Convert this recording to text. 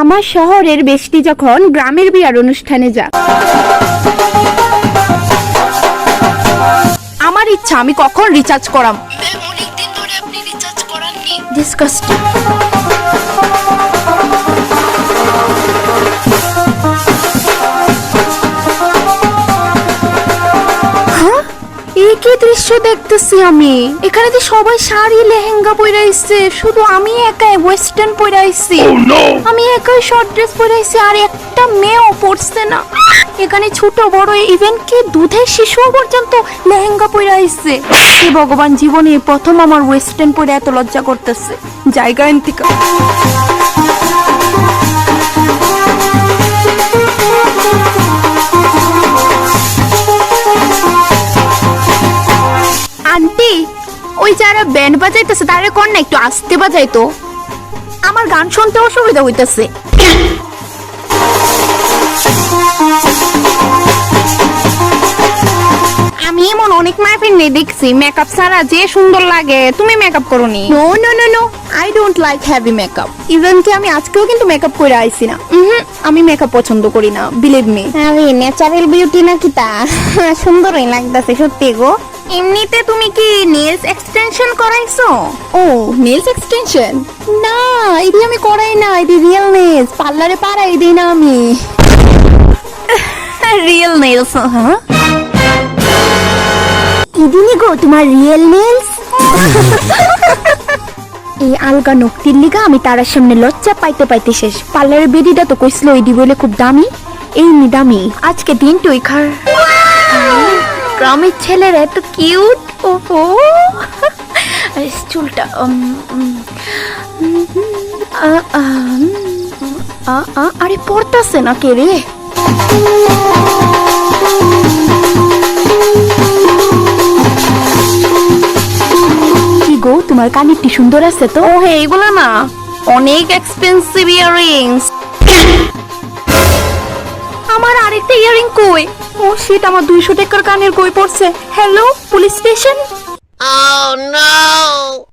আমার শহরের বেশটি যখন গ্রামের বিয়ার অনুষ্ঠানে যা। আমার ইচ্ছা আমি কখন রিচার্জ করাম? ডিসকাস্টিং দৃশ্য দেখতেছি আমি। এখানে তো সবাই শাড়ি লেহেঙ্গা পরে আইছে শুধু আমি একাই ওয়েস্টার্ন পরে আইছি। আমি একাই শর্ট ড্রেস পরে আইছি আর একটা মেয়েও পরছে না। এখানে ছোট বড় ইভেন কি দুধের শিশু পর্যন্ত লেহেঙ্গা পরে আইছে। হে ভগবান জীবনে প্রথম আমার ওয়েস্টার্ন পরে এত লজ্জা করতেছে। জায়গা এন্তিকা। যারা ব্যান্ড বাজাইতেছে তারা কর না একটু আস্তে বাজাইতো। আমার গান শুনতে অসুবিধা হইতেছে। আমি এমন অনেক দেখছি মেকআপ ছাড়া যে সুন্দর লাগে তুমি মেকআপ করনি। No no no no I don't like heavy makeup even কি আমি আজকেও কিন্তু মেকআপ করে আইছি না। আমি মেকআপ পছন্দ করি না বিলিভ মি আরে ন্যাচারাল বিউটি নাকি তা? সুন্দরই লাগতেছে সত্যি গো। এমনিতে তুমি কি নেলস এক্সটেনশন করাইছো? ও নেলস এক্সটেনশন না এটি আমি করাই না এটি রিয়েল নেলস পার্লারে পাড়াই দিই না আমি। রিয়েল নেলস হ্যাঁ। ইদিনি গো তোমার রিয়েল নেলস এই আলগা নক্তির লিগা আমি তার সামনে লজ্জা পাইতে পাইতে শেষ। পার্লারের বেডিটা তো কইছিল এডি বলে খুব দামি। এই নি দামি। আজকে দিনটুই খার। গ্রামের ছেলেরা এত কিউট আর চুলটা আরে পড়তাছে না কে রে গো তোমার কানেরটি সুন্দর আছে তো? ও হে এগুলো না অনেক এক্সপেন্সিভ ইয়াররিংস আমার আরেকটা ইয়ারিং কই? ও শিট আমার দুইশো টাকার কানের কই পড়ছে hello police station Oh no!